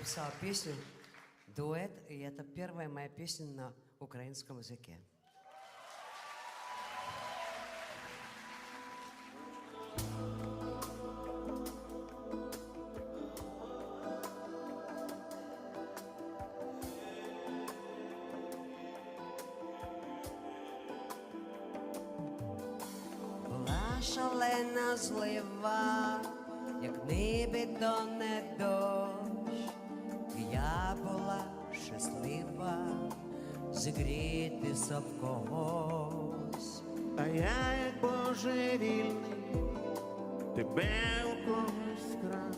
писал песню «Дуэт», и это первая моя песня на украинском языке. Була шалена злива, як небі то не Зігрітися об когось. А я, як божевільний, тебе у когось крав,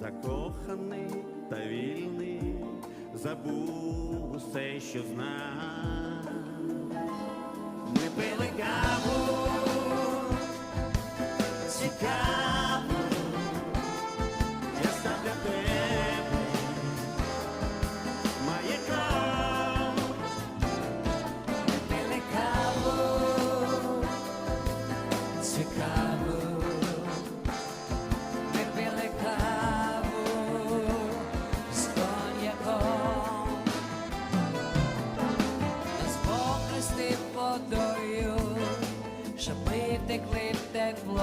закоханий та вільний, забув усе, що знав. Покрестив водою, щоб ми втекли в тепло.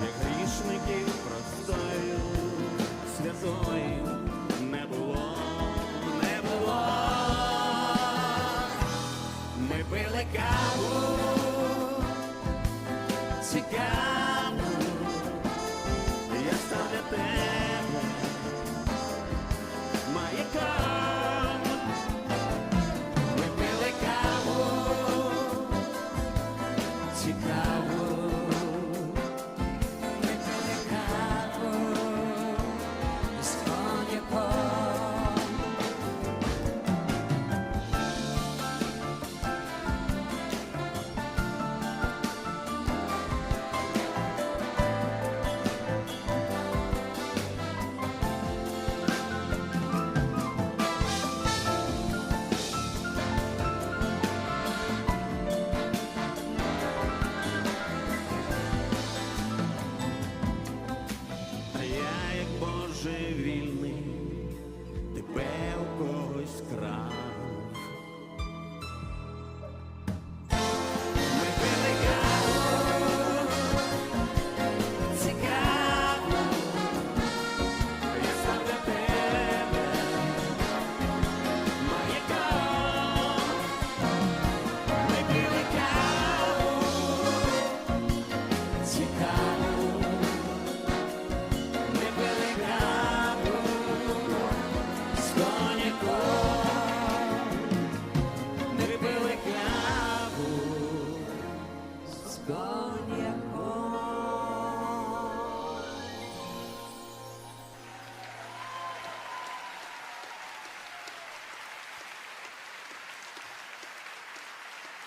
Як грішників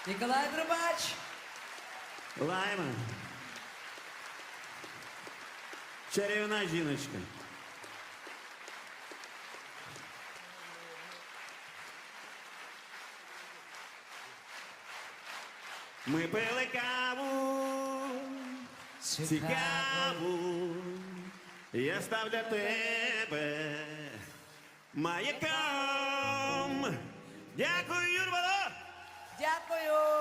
Ніколай Трубач. Лайма. Чарівна жіночка. Ми пили каву, цікаву, я став для тебе маяком. Дякую! Дякую.